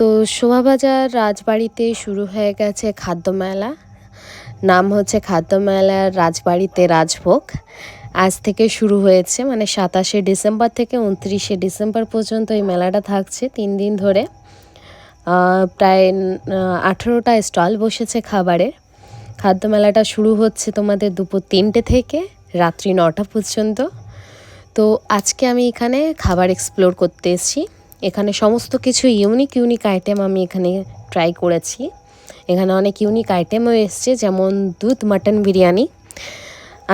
তো শোভাবাজার রাজবাড়িতে শুরু হয়ে গেছে খাদ্য মেলা নাম হচ্ছে খাদ্য মেলার রাজবাড়িতে রাজভোগ। আজ থেকে শুরু হয়েছে মানে সাতাশে ডিসেম্বর থেকে উনত্রিশে ডিসেম্বর পর্যন্ত এই মেলাটা থাকছে তিন দিন ধরে। প্রায় আঠেরোটা স্টল বসেছে খাবারের খাদ্য মেলাটা শুরু হচ্ছে তোমাদের দুপুর তিনটে থেকে রাত্রি নটা পর্যন্ত। তো আজকে আমি এখানে খাবার এক্সপ্লোর করতে এসেছি। এখানে সমস্ত কিছু ইউনিক ইউনিক আইটেম আমি এখানে ট্রাই করেছি। এখানে অনেক ইউনিক আইটেমও এসছে, যেমন দুধ মাটন বিরিয়ানি।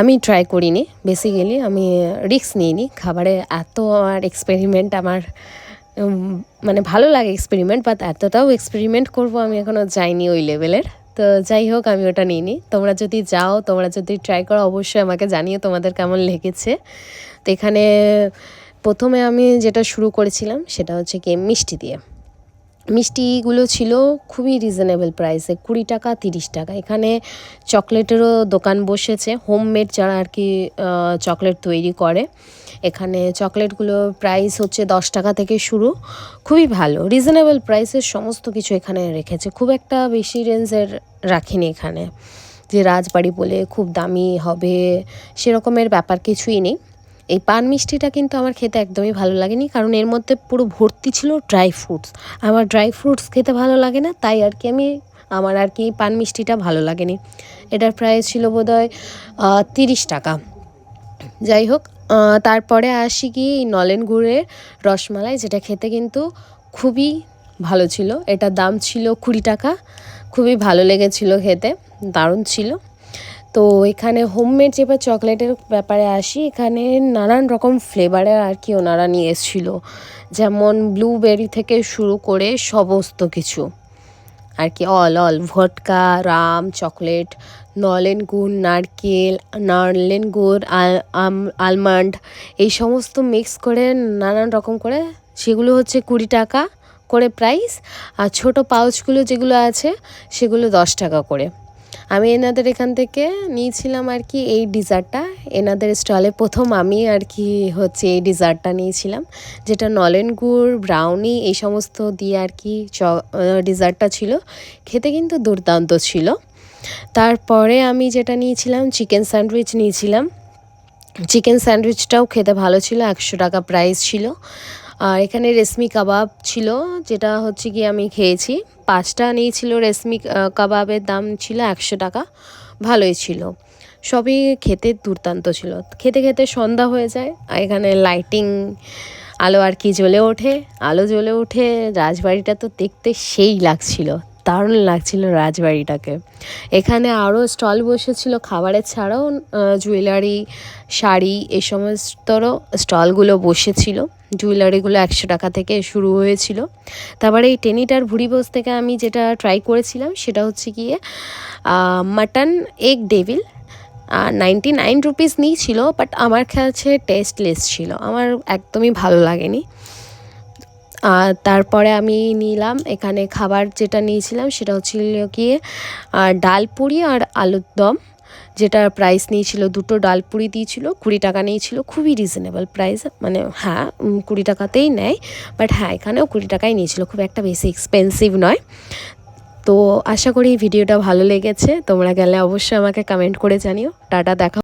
আমি ট্রাই করিনি বেসিক্যালি আমি রিস্ক নিইনি। খাবারে এত আর এক্সপেরিমেন্ট আমার মানে ভালো লাগে এক্সপেরিমেন্ট বাট এতটাও এক্সপেরিমেন্ট করব আমি এখনও যাইনি ওই লেভেলের তো যাই হোক, আমি ওটা নিইনি। তোমরা যদি যাও, তোমরা যদি ট্রাই করো, অবশ্যই আমাকে জানিও তোমাদের কেমন লেগেছে। তো এখানে প্রথমে আমি যেটা শুরু করেছিলাম সেটা হচ্ছে কি মিষ্টি দিয়ে। মিষ্টিগুলো ছিল খুবই রিজনেবল প্রাইসে কুড়ি টাকা, তিরিশ টাকা। এখানে চকলেটেরও দোকান বসেছে হোমমেড যারা আর কি চকলেট তৈরি করে। এখানে চকলেটগুলো প্রাইস হচ্ছে দশ টাকা থেকে শুরু। খুবই ভালো রিজনেবল প্রাইসের সমস্ত কিছু এখানে রেখেছে। খুব একটা বেশি রেঞ্জের রাখিনি এখানে। যে রাজবাড়ি বলে খুব দামি হবে সেরকমের ব্যাপার কিছুই নেই। এই পান মিষ্টিটা কিন্তু আমার খেতে একদমই ভালো লাগেনি, কারণ এর মধ্যে পুরো ভর্তি ছিল ড্রাই ফ্রুটস আমার ড্রাই ফ্রুটস খেতে ভালো লাগে না, তাই আর কি আমি, আমার আর কি পান মিষ্টিটা ভালো লাগেনি। এটার প্রাইস ছিল বোধহয় তিরিশ টাকা। যাই হোক তারপরে আসি কি নলেন গুড়ের রসমালাই, যেটা খেতে কিন্তু খুবই ভালো ছিল। এটার দাম ছিল কুড়ি টাকা, খুবই ভালো লেগেছিল খেতে, দারুণ ছিল। তো এখানে হোমমেড যেবার চকলেটের ব্যাপারে আসি, এখানে নানান রকম ফ্লেভারের আর কি ওনারা নিয়ে এসেছিল। যেমন ব্লুবেরি থেকে শুরু করে সমস্ত কিছু। আর কি all all vodka rum chocolate নলেন গুড়, নারকেল নলেন গুড় আলমন্ড এই সমস্ত মিক্স করে নানান রকম করে, সেগুলো হচ্ছে কুড়ি টাকা করে প্রাইস আর ছোট পাউচগুলো যেগুলো আছে, সেগুলো দশ টাকা করে। আমি এনাদের এখান থেকে নিয়েছিলাম আর কি এই ডিজার্টটা। এনাদের স্টলে প্রথম আমি আর কি হচ্ছে এই ডিজার্টটা নিয়েছিলাম, যেটা নলেন গুড় ব্রাউনি এই সমস্ত দিয়ে আর কি চ ডিজার্টটা ছিল। খেতে কিন্তু দুর্দান্ত ছিল। তারপরে আমি যেটা নিয়েছিলাম, চিকেন স্যান্ডউইচ নিয়েছিলাম। চিকেন স্যান্ডউইচটাও খেতে ভালো ছিল, একশো টাকা প্রাইস ছিল। আর এখানে রেশমি কাবাব ছিল, যেটা হচ্ছে কি আমি খেয়েছি। পাঁচটা নিয়েছিল রেশমি কাবাবের দাম ছিল একশো টাকা। ভালোই ছিল। সবই খেতে দুর্দান্ত ছিল। খেতে খেতে সন্ধ্যা হয়ে যায়, আর এখানে লাইটিং আলো আর কি জ্বলে ওঠে। আলো জ্বলে ওঠে, রাজবাড়িটা তো দেখতে সেই লাগছিল। দারুণ লাগছিল রাজবাড়িটাকে। এখানে আরও স্টল বসেছিল, খাবারের ছাড়াও জুয়েলারি, শাড়ি এই সমস্ত স্টলগুলো বসেছিল। জুয়েলারিগুলো একশো টাকা থেকে শুরু হয়েছিল। তারপরে এই টেনিটার ভুড়ি বস থেকে আমি যেটা ট্রাই করেছিলাম, সেটা হচ্ছে গিয়ে mutton egg devil ninety nine rupees নিয়েছিল বাট আমার কাছে টেস্টলেস ছিল। আমার একদমই ভালো লাগেনি। আর তারপরে আমি নিলাম, এখানে খাবার যেটা নিয়েছিলাম সেটা হচ্ছিল গিয়ে ডাল পুরি আর আলুর দম যেটার প্রাইস নিয়েছিল, দুটো ডাল পুরি দিয়েছিল, কুড়ি টাকা নিয়েছিল, খুবই রিজনেবল প্রাইস মানে হ্যাঁ কুড়ি টাকাতেই নেয় বাট হ্যাঁ এখানেও কুড়ি টাকাই নিয়েছিল, খুব একটা বেশি এক্সপেন্সিভ নয়। তো আশা করি ভিডিওটা ভালো লেগেছে, তোমরা গেলে অবশ্যই আমাকে কমেন্ট করে জানিও। টাটা, দেখা